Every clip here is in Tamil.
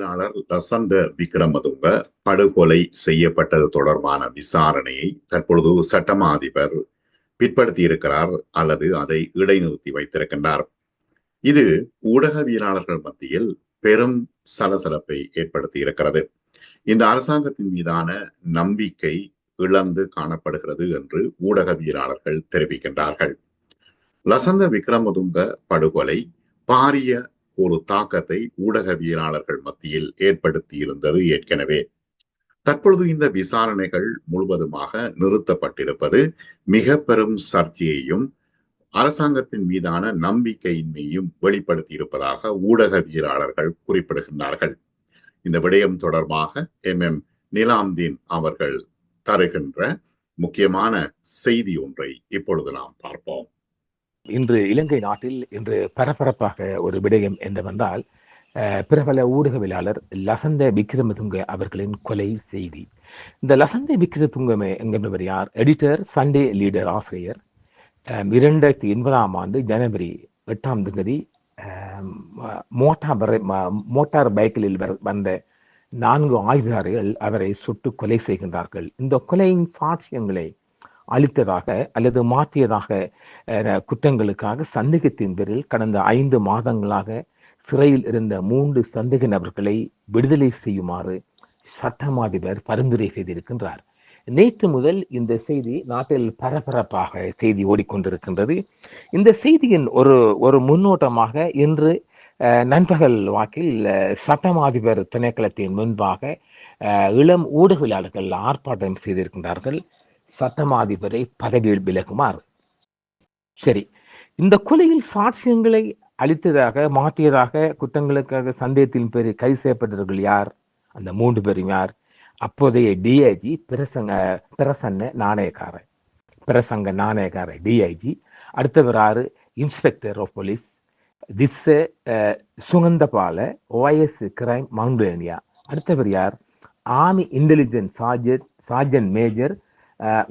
ஊடகவியலாளர் லசந்த விக்ரமதுங்க படுகொலை செய்யப்பட்டது தொடர்பான விசாரணையை தற்பொழுது சட்டமா அதிபர் பிற்படுத்தியிருக்கிறார் அல்லது அதை இடைநிறுத்தி வைத்திருக்கின்றார். இது ஊடகவியலாளர்கள் மத்தியில் பெரும் சலசலப்பை ஏற்படுத்தி இருக்கிறது இந்த அரசாங்கத்தின் மீதான நம்பிக்கை இழந்து காணப்படுகிறது என்று ஊடகவியலாளர்கள் தெரிவிக்கின்றார்கள். லசந்த விக்ரமதுங்க படுகொலை பாரிய ஒரு தாக்கத்தை ஊடகவியலாளர்கள் மத்தியில் ஏற்படுத்தியிருந்தது ஏற்கனவே. தற்பொழுது இந்த விசாரணைகள் முழுவதுமாக நிறுத்தப்பட்டிருப்பது மிக பெரும் சர்ச்சையையும் அரசாங்கத்தின் மீதான நம்பிக்கையின்மையும் வெளிப்படுத்தி இருப்பதாக ஊடகவியலாளர்கள் குறிப்பிடுகின்றார்கள். இந்த விடயம் தொடர்பாக எம். எம். நிலாம்தீன் அவர்கள் தருகின்ற முக்கியமான செய்தி ஒன்றை இப்பொழுது நாம் பார்ப்போம். இன்று இலங்கை நாட்டில் இன்று பரபரப்பாக ஒரு விடயம் என்னவென்றால் பிரபல ஊடகவியலாளர் லசந்த விக்ரமதுங்க அவர்களின் கொலை செய்தி. இந்த லசந்த விக்ரதுங்க என்கின்றவர் யார்? எடிட்டர் சண்டே லீடர் ஆசிரியர். இரண்டாயிரத்தி எண்பதாம் ஆண்டு ஜனவரி எட்டாம் தேதி மோட்டார் மோட்டார் பைக்கில் வந்த நான்கு ஆயுதாரிகள் அவரை சுட்டு கொலை செய்கின்றார்கள். இந்த கொலையின் சாட்சியங்களை அளித்ததாக அல்லது மாற்றியதாக குற்றங்களுக்காக சந்தேகத்தின் பேரில் கடந்த ஐந்து மாதங்களாக சிறையில் இருந்த மூன்று சந்தேக நபர்களை விடுதலை செய்யுமாறு சட்டமாதிபர் பரிந்துரை செய்திருக்கின்றார். நேற்று முதல் இந்த செய்தி நாட்டில் பரபரப்பாக செய்தி ஓடிக்கொண்டிருக்கின்றது. இந்த செய்தியின் ஒரு ஒரு முன்னோட்டமாக இன்று நண்பகல் வாக்கில் சட்டமாதிபர் திணைக்களத்தின் முன்பாக இளம் ஊடகவியலாளர்கள் ஆர்ப்பாட்டம் செய்திருக்கின்றார்கள். சட்டமாதிபரை பதவியில் விலகுமாறு. சரி இந்த கொலையில் சாட்சியங்களை அளித்ததாக மாற்றியதாக குற்றங்களுக்காக சந்தேகத்தின் பேரில் கைது செய்யப்பட்டவர்கள் யார்? அந்த மூன்று பேரும் யார்? அப்போதைய டிஐஜி பிரசங்க பிரசன்ன நாணயக்காரர். பிரசங்க நாணயக்காரர் டிஐஜி அடுத்தவர் ஆறு inspector of police Tissa Suganthapala OS crime மவுண்டேனியா அடுத்தவர் யார்? ஆர்மி இன்டெலிஜென்ஸ் சார்ஜர் சார்ஜன் மேஜர்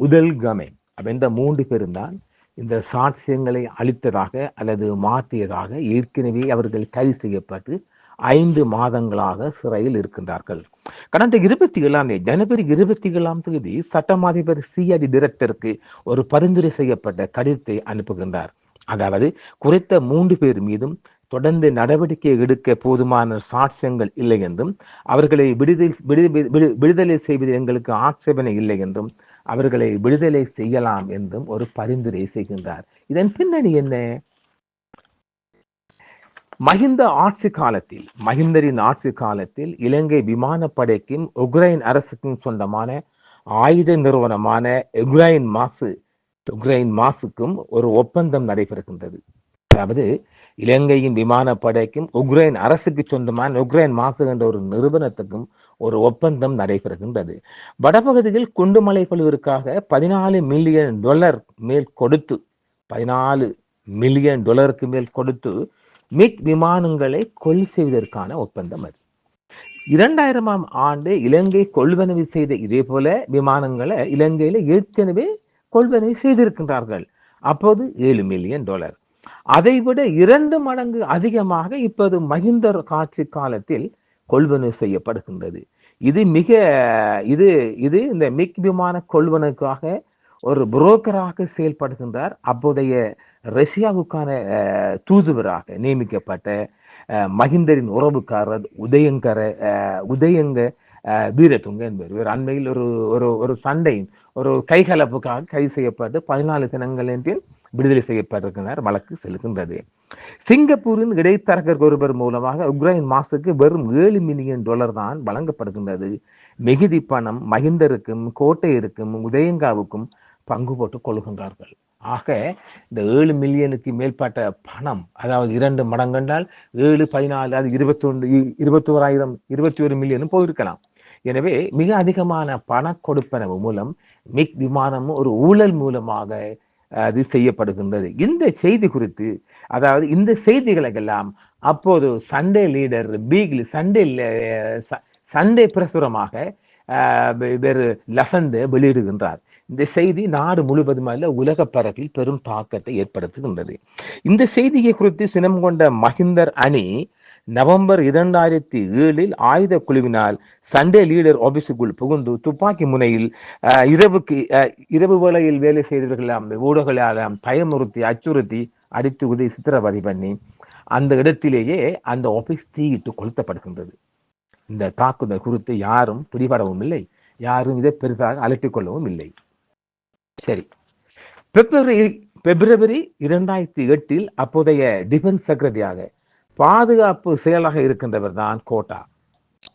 உதல் கமே. இந்த மூன்று பேரும் தான் இந்த சாட்சியங்களை அளித்ததாக அல்லது மாற்றியதாக ஏற்கனவே அவர்கள் கைது செய்யப்பட்டு ஐந்து மாதங்களாக சிறையில் இருக்கின்றார்கள். கடந்த இருபத்தி ஏழாம் தேதி ஜனவரி இருபத்தி ஏழாம் தேதி சட்டமாதிபர் சிஐடி டிரெக்டருக்கு ஒரு பரிந்துரை செய்யப்பட்ட கடிதத்தை அனுப்புகின்றார். அதாவது குறித்த மூன்று பேர் மீதும் தொடர்ந்து நடவடிக்கை எடுக்க போதுமான சாட்சியங்கள் இல்லை என்றும் அவர்களை விடுதலை விடுதலை செய்வது எங்களுக்கு ஆட்சேபனை இல்லை என்றும் அவர்களை விடுதலை செய்யலாம் என்றும் ஒரு பரிந்துரை செய்கின்றார். இதன் பின்னணி என்ன? மஹிந்த ஆட்சி காலத்தில் மஹிந்தரின் ஆட்சி காலத்தில் இலங்கை விமானப்படைக்கும் உக்ரைன் அரசுக்கும் சொந்தமான ஆயுத நிறுவனமான உக்ரைன் மாசு உக்ரைன் மாசுக்கும் ஒரு ஒப்பந்தம் நடைபெறுகின்றது. அதாவது இலங்கையின் விமானப்படைக்கும் உக்ரைன் அரசுக்கு சொந்தமான உக்ரைன் மாசு என்ற ஒரு நிறுவனத்துக்கும் ஒரு ஒப்பந்தம் நடைபெறுகின்றது. வடபகுதியில் குண்டுமலை குழுவிற்காக பதினாலு மில்லியன் டாலர் மேல் கொடுத்து பதினாலு மில்லியன் டாலருக்கு மேல் கொடுத்து மிக் விமானங்களை கொல் செய்வதற்கான ஒப்பந்தம் அது. இரண்டாயிரமாம் ஆண்டு இலங்கை கொள்வனவு செய்த இதே போல விமானங்களை இலங்கையில ஏற்கனவே கொள்வனவு செய்திருக்கின்றார்கள். அப்போது ஏழு மில்லியன் டாலர். அதைவிட இரண்டு மடங்கு அதிகமாக இப்போது மஹிந்தர் காட்சி காலத்தில் கொள்வனவு செய்யப்படுகின்றது. இது மிக இது இது இந்த மிக் விமான கொள்வனுக்காக ஒரு புரோக்கராக செயல்படுகின்றார். அப்போதைய ரஷ்யாவுக்கான தூதுவராக நியமிக்கப்பட்ட மஹிந்தரின் உறவுக்காரர் உதயங்கர உதயங்க வீரதுங்க என்பவர். இவர் அண்மையில் ஒரு ஒரு ஒரு சண்டையின் ஒரு கைகலப்புக்காக கைது செய்யப்பட்டு பதினாலு தினங்கள் விடுதலை செய்யப்பட்டிருக்கிறார் வழக்கு செல்கின்றது சிங்கப்பூரின் இடைத்தரகர் ஒருவர் மூலமாக உக்ரைன் மாசுக்கு வெறும் ஏழு மில்லியன் டாலர் தான் வழங்கப்படுகின்றது. மிகுதி பணம் மகிந்தருக்கும் கோட்டையருக்கும் உதயங்காவுக்கும் பங்கு போட்டுக் கொள்கின்றார்கள். ஆக இந்த ஏழு மில்லியனுக்கு மேற்பட்ட பணம் அதாவது இரண்டு மடங்கென்றால் ஏழு பதினாலு அது இருபத்தி ஒன்று இருபத்தி ஓராயிரம் இருபத்தி ஒரு மில்லியனும் போயிருக்கலாம். எனவே மிக அதிகமான பண கொடுப்பனவு மூலம் மிக் விமானமும் ஒரு ஊழல் மூலமாக அது செய்யப்படுகின்றது. இந்த செய்தி குறித்து அதாவது இந்த செய்திகளுக்கெல்லாம் அப்போது சண்டே லீடர் பீக்லி சண்டே சண்டே பிரசுரமாக வேறு லசந்து வெளியிடுகின்றார். இந்த செய்தி நாடு முழுவதும் அல்ல உலக பரப்பில் பெரும் தாக்கத்தை ஏற்படுத்துகின்றது. இந்த செய்தியை குறித்து சினம் கொண்ட மஹிந்தர் அணி நவம்பர் இரண்டாயிரத்தி ஏழில் ஆயுத குழுவினால் சண்டே லீடர் ஆபீஸுக்குள் புகுந்து துப்பாக்கி முனையில் அஹ், இரவுக்கு அஹ், இரவு வேளையில் வேலை செய்தவர்களாம் ஊடகங்களால் பயமுறுத்தி அச்சுறுத்தி அடித்து உதவி சித்திரவதை பண்ணி அந்த இடத்திலேயே அந்த ஆபீஸ் தீயிட்டு கொளுத்தப்படுகின்றது. இந்த தாக்குதல் குறித்து யாரும் பிடிபடவும் இல்லை. யாரும் இதை பெரிதாக அலட்டிக் கொள்ளவும் இல்லை. சரி. பிப்ரவரி பிப்ரவரி இரண்டாயிரத்தி எட்டில் அப்போதைய டிஃபென்ஸ் செக்ரட்டரியாக பாதுகாப்பு செயலாக இருக்கின்றவர் தான் கோட்டா.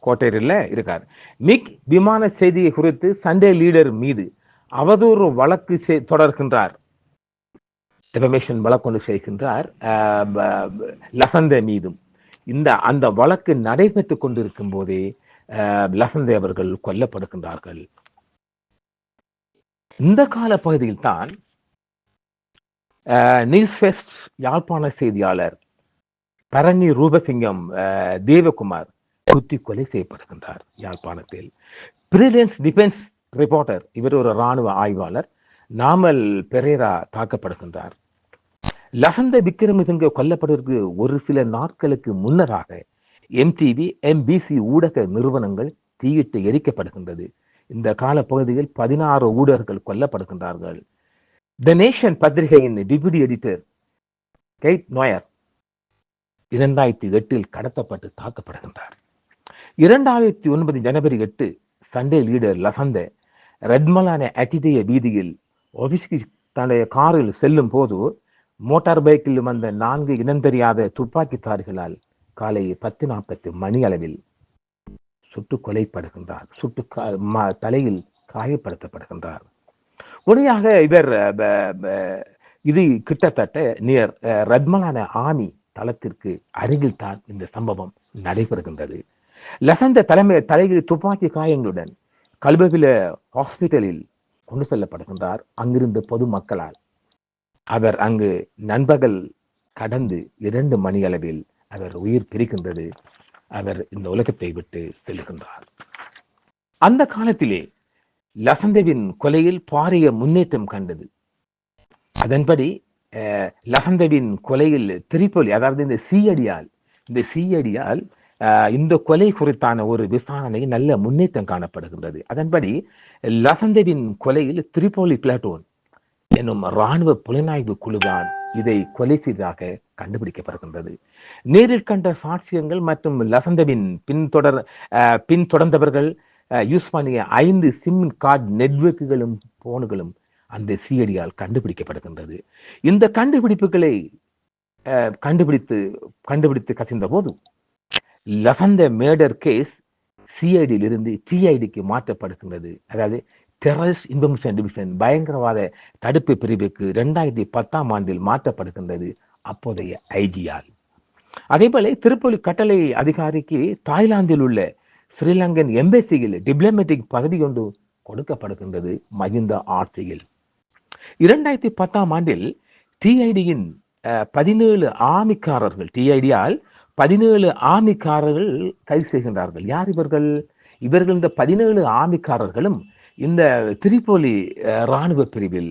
கோட்டையில் இருக்கார். மிக் விமான செய்தியை குறித்து சண்டே லீடர் மீது அவதூறு வழக்கு தொடர்கின்றார். டெபமேஷன் வழக்கொண்டு செய்கின்றார். ஆஹ் லசந்த மீதும். இந்த அந்த வழக்கு நடைபெற்றுக் கொண்டிருக்கும் போதே ஆஹ் லசந்தே அவர்கள் கொல்லப்படுகின்றார்கள். இந்த கால பகுதியில் தான் நியூஸ் ஃபெஸ்ட் யாழ்ப்பாண செய்தியாளர் பரணி ரூபசிங்கம் தேவகுமார் குத்தி கொலை செய்யப்படுகின்றார் யாழ்ப்பாணத்தில். பிரிலியன்ஸ் டிஃபென்ஸ் ரிப்போர்ட்டர் இவர் ஒரு ராணுவ ஆய்வாளர். நாமல் பெரேரா தாக்கப்படுகின்றார். லசந்த விக்ரமசிங்க கொல்லப்படுவதற்கு ஒரு சில நாட்களுக்கு முன்னதாக எம்டிவி எம்பிசி ஊடக நிறுவனங்கள் தீயிட்டு எரிக்கப்படுகின்றது. இந்த காலப்பகுதியில் பதினாறு ஊடகர்கள் கொல்லப்படுகின்றார்கள். த நேஷன் பத்திரிகையின் டிபியூட்டி எடிட்டர் கெய்ட் நோயர் இரண்டாயிரத்தி எட்டில் கடத்தப்பட்டு தாக்கப்படுகின்றார். இரண்டாயிரத்தி ஒன்பது ஜனவரி எட்டு சண்டே லீடர் லசந்த ரெட்மலான அட்டிடைய வீதியில் ஒபிஸ்கி தன்னுடைய காரில் செல்லும் போது மோட்டார் பைக்கில் வந்த நான்கு இனந்தெரியாத துப்பாக்கித்தார்களால் காலை பத்து நாற்பத்து மணி அளவில் சுட்டு கொலைப்படுகின்றார். சுட்டு கா- ம- தலையில் காயப்படுத்தப்படுகின்றார். உடனடியாக இவர் இது கிட்டத்தட்ட நியர் ரத்மலான ஆமி தளத்திற்கு அருகில் தான் இந்த சம்பவம் நடைபெறுகின்றது. லசந்த தலைமை தலையில் துப்பாக்கி காயங்களுடன் கல்பவில ஹாஸ்பிட்டலில் கொண்டு செல்லப்படுகின்றார் அங்கிருந்த பொதுமக்களால். அவர் அங்கு நண்பகல் கடந்து இரண்டு மணி அளவில் அவர் உயிர் பிரிக்கின்றது. அவர் இந்த உலகத்தை விட்டு செல்லுகின்றார் அந்த காலத்திலே லசந்தவின் கொலையில் பாரிய முன்னேற்றம் கண்டது. அதன்படி அஹ், கொலையில் திரிப்பொலி அதாவது இந்த சீயடியால் இந்த சீயடியால் இந்த கொலை குறித்தான ஒரு விசாரணை நல்ல முன்னேற்றம் காணப்படுகின்றது. அதன்படி லசந்தவின் கொலையில் திரிபோலி பிளாட்டோன் என்னும் இராணுவ புலனாய்வு குழுதான் இதை கொலை செய்ததாக கண்டுபிடிக்கப்படுகின்றது. நேரில் கண்ட சாட்சியங்கள் மற்றும் லசந்தவின் பின்தொடர் பின்தொடர்ந்தவர்கள் யூஸ் பண்ணிய ஐந்து சிம் கார்டு நெட்வொர்க்குகளும் போனுகளும் அந்த சிஐடியால் கண்டுபிடிக்கப்படுகின்றது. இந்த கண்டுபிடிப்புகளை அஹ், கண்டுபிடித்து கண்டுபிடித்து கசிந்த போது லசந்த மேடர் கேஸ் சிஐடியில் இருந்து டிஐடிக்கு மாற்றப்படுகின்றது. அதாவது டெரரிஸ்ட் இன்ஃபர்மேஷன் டிவிஷன் பயங்கரவாத தடுப்பு பிரிவுக்கு ரெண்டாயிரத்தி பத்தாம் ஆண்டில் மாற்றப்படுகின்றது அப்போதைய ஐஜியால் அதேபோல திருப்பதி கட்டளை அதிகாரிக்கு தாய்லாந்தில் உள்ள ஸ்ரீலங்கன் எம்பசியில் டிப்ளமேட்டிக் பதவி ஒன்று கொடுக்கப்படுகின்றது மகிந்த ஆட்சியில். இரண்டாயிரத்தி பத்தாம் ஆண்டில் டிஐடியின் பதினேழு ஆமிக்காரர்கள் டிஐடியால் பதினேழு ஆமிக்காரர்கள் கைது செய்கின்றார்கள். யார் இவர்கள்? இவர்கள் இந்த பதினேழு ஆமிக்காரர்களும் இந்த திரிபோலி இராணுவ பிரிவில்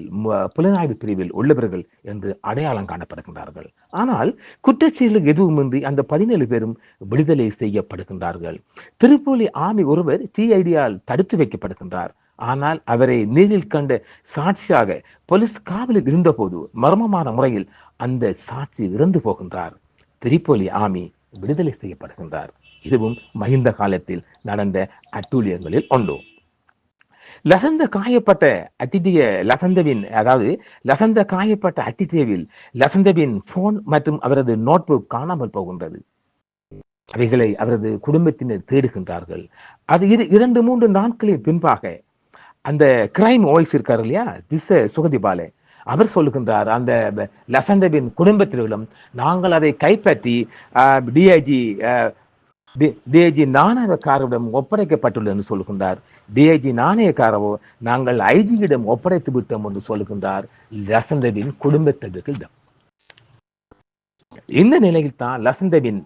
புலனாய்வு பிரிவில் உள்ளவர்கள் என்று அடையாளம் காணப்படுகின்றார்கள். ஆனால் குற்றச்செயல் எதுவுமின்றி அந்த பதினேழு பேரும் விடுதலை செய்யப்படுகின்றார்கள். திருப்போலி ஆமி ஒருவர் டிஐடியால் தடுத்து வைக்கப்படுகின்றார். ஆனால் அவரை நேரில் கண்ட சாட்சியாக போலீஸ் காவலில் இருந்தபோது மர்மமான முறையில் அந்த சாட்சி இறந்து போகின்றார். திரிபோலி ஆமி விடுதலை செய்யப்படுகின்றார். இதுவும் மஹிந்த காலத்தில் நடந்த அட்டூழியங்களில் ஒன்று. லசந்த காயப்பட்ட அத்திட்டிய லசந்தவின் அதாவது லசந்த காயப்பட்ட அத்திட்டியவில் லசந்தவின் போன் மற்றும் அவரது நோட்புக் காணாமல் போகின்றது. அவைகளை அவரது குடும்பத்தினர் தேடுகின்றார்கள். அது இரு இரண்டு மூன்று நாட்களின் பின்பாக அந்த கிரைம் வாய்ஸ் இருக்கார் இல்லையா? திச சுகதிபாலே அவர் சொல்லுகின்றார் அந்த லசந்தபின் குடும்பத்தினர்களும் நாங்கள் அதை கைப்பற்றி டிஐஜி டிஐஜி நாணயக்காரரிடம் ஒப்படைக்கப்பட்டுள்ளது என்று சொல்லுகின்றார் டிஐஜி நாணயக்காரவோ நாங்கள் ஐஜியிடம் ஒப்படைத்து விட்டோம் என்று சொல்லுகின்றார் லசந்தபின் குடும்பத்தினர்களிடம். இந்த நிலையில் தான் லசந்தபின்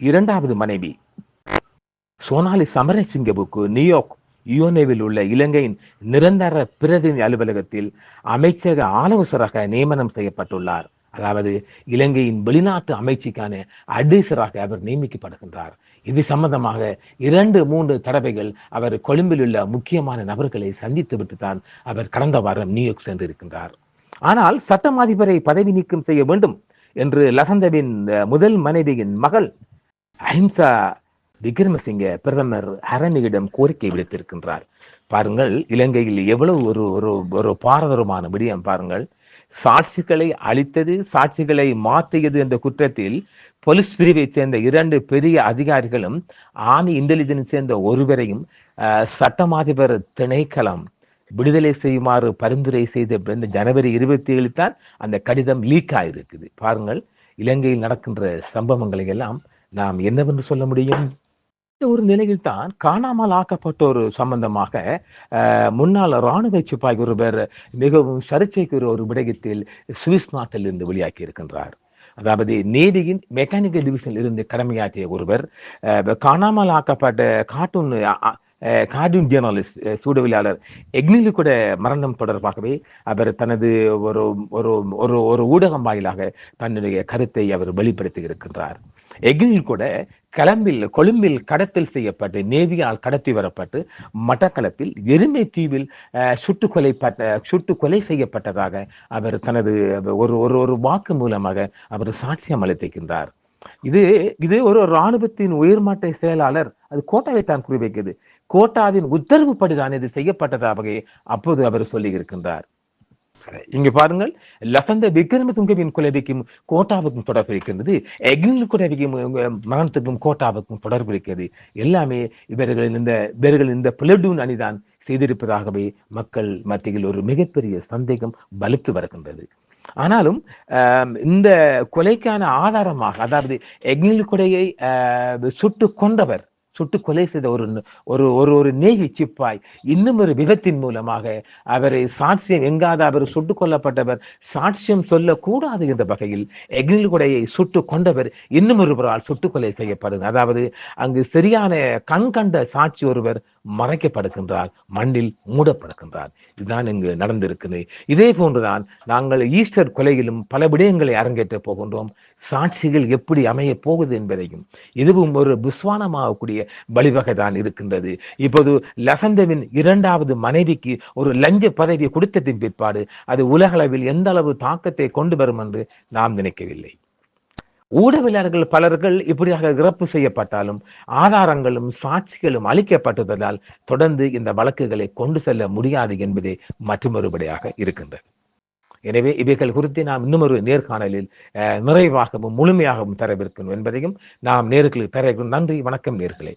இரண்டாவது மனைவி சோனாலி சமரசிங்கவுக்கு நியூயார்க் யுஎன்ஏவில் உள்ள இலங்கையின் நிரந்தர பிரதிநிதி அலுவலகத்தில் அமைச்சக ஆலோசகராக நியமனம் செய்யப்பட்டுள்ளார். அதாவது இலங்கையின் வெளிநாட்டு அமைச்சுக்கான அடிசராக அவர் நியமிக்கப்படுகின்றார். இது சம்பந்தமாக இரண்டு மூன்று தடவைகள் அவர் கொழும்பில் உள்ள முக்கியமான நபர்களை சந்தித்து தான் அவர் கடந்த வாரம் நியூயார்க் சென்றிருக்கின்றார். ஆனால் சட்டம் அதிபரை பதவி நீக்கம் செய்ய வேண்டும் என்று லசந்தவின் முதல் மனைவியின் மகள் அஹிம்சா விக்ரமசிங்க பிரதமர் ஹரணியிடம் கோரிக்கை விடுத்திருக்கின்றார். பாருங்கள் இலங்கையில் எவ்வளவு ஒரு ஒரு ஒரு பாரதரமான விடயம் பாருங்கள். சாட்சிகளை அழித்தது சாட்சிகளை மாற்றியது என்ற குற்றத்தில் போலீஸ் பிரிவைச் சேர்ந்த இரண்டு பெரிய அதிகாரிகளும் ஆர்மி இன்டெலிஜென்ஸ் சேர்ந்த ஒருவரையும் சட்டமாதிபர் திணைக்களம் விடுதலை செய்யுமாறு பரிந்துரை செய்த ஜனவரி இருபத்தி ஏழு தான் அந்த கடிதம் லீக் ஆயிருக்குது. பாருங்கள் இலங்கையில் நடக்கின்ற சம்பவங்களை எல்லாம் நாம் என்னவென்று சொல்ல முடியும்? ஒரு நிலையில் தான் காணாமல் ஆக்கப்பட்டோர் சம்பந்தமாக முன்னாள் இராணுவ சிப்பாய் ஒருவர் மிகவும் சர்ச்சைக்குரிய ஒரு விடயத்தில் சுவிஸ் நாட்டில் இருந்து வெளியாக்கி இருக்கின்றார். அதாவது நீதியின் மெக்கானிக்கல் டிவிஷனில் இருந்து கடமையாற்றிய ஒருவர் அஹ், காணாமல் ஆக்கப்பட்ட கார்ட்டூன் கார்டூன் ஜேர்னலிஸ்ட் சூடவியலாளர் எக்னிலு கூட மரணம் தொடர்பாகவே அவர் தனது ஒரு ஒரு ஒரு ஒரு ஊடகம் வாயிலாக தன்னுடைய கருத்தை அவர் வெளிப்படுத்தி இருக்கின்றார். எக்னில் கூட கலம்பில் கொழும்பில் கடத்தல் செய்யப்பட்டு நேவியால் கடத்தி வரப்பட்டு மட்டக்களப்பில் எருமை தீவில் சுட்டு கொலைப்பட்ட சுட்டு கொலை செய்யப்பட்டதாக அவர் தனது ஒரு ஒரு ஒரு வாக்கு மூலமாக அவர் சாட்சியம் அளித்திருக்கின்றார். இது இது ஒரு இராணுவத்தின் உயர்மட்ட செயலாளர் அது கோட்டாவை தான் குறிவைக்கிறது. கோட்டாவின் உத்தரவுப்படிதான் இது செய்யப்பட்டதாக அப்போது அவர் சொல்லி இருக்கின்றார் இங்க பாருங்கள் லசந்த விக்ரமதுங்கவின் குலவிக்கும் கோட்டாவுக்கும் தொடர்பு இருக்கின்றது. எக்னில் குலவிக்கும் மகனத்துக்கும் கோட்டாவுக்கும் தொடர்பு இருக்கிறது. எல்லாமே இவர்களின் இந்த இவர்கள் இந்த பிளடூன் அணிதான் செய்திருப்பதாகவே மக்கள் மத்தியில் ஒரு மிகப்பெரிய சந்தேகம் வலுத்து வருகின்றது. ஆனாலும் இந்த கொலைக்கான ஆதாரமாக அதாவது எக்னில் கொலையை ஆஹ், சுட்டு கொண்டவர் சுட்டு கொலை செய்த ஒரு ஒரு ஒரு ஒரு நேவி சிப்பாய் இன்னும் ஒரு விபத்தின் மூலமாக அவரை சாட்சியம் எங்காத அவர் சுட்டுக் கொல்லப்பட்டவர் சாட்சியம் சொல்லக்கூடாது என்ற வகையில் எக்னில் சுட்டு கொண்டவர் இன்னும் ஒருவரால் சுட்டுக் கொலை செய்யப்படுது அதாவது அங்கு சரியான கண் கண்ட சாட்சி ஒருவர் மறைக்கப்படுகின்றார் மண்ணில் மூடப்படுகின்றார். இதுதான் இங்கு நடந்திருக்குது. இதே போன்றுதான் நாங்கள் ஈஸ்டர் கொலையிலும் பல விடயங்களை அரங்கேற்ற போகின்றோம். சாட்சிகள் எப்படி அமைய போகுது என்பதையும் இதுவும் ஒரு விஸ்வானமாகக்கூடிய வழிவகை தான் இருக்கின்றது. இப்போது லசந்தவின் இரண்டாவது மனைவிக்கு ஒரு லஞ்ச பதவி கொடுத்ததின் பிற்பாடு அது உலகளவில் எந்த அளவு தாக்கத்தை கொண்டு வரும் என்று நாம் நினைக்கவில்லை. ஊடகவியலாளர்கள் பலர்கள் இப்படியாக இறப்பு செய்யப்பட்டாலும் ஆதாரங்களும் சாட்சிகளும் அளிக்கப்பட்டதால் தொடர்ந்து இந்த வழக்குகளை கொண்டு செல்ல முடியாது என்பதே மற்றொருபடியாக இருக்கின்றது. எனவே இவைகள் குறித்து நாம் இன்னும் ஒரு நேர்காணலில் அஹ், நிறைவாகவும் முழுமையாகவும் தரவிருக்கணும் என்பதையும் நாம் நேர்களுக்கு தர நன்றி வணக்கம் நேர்களே.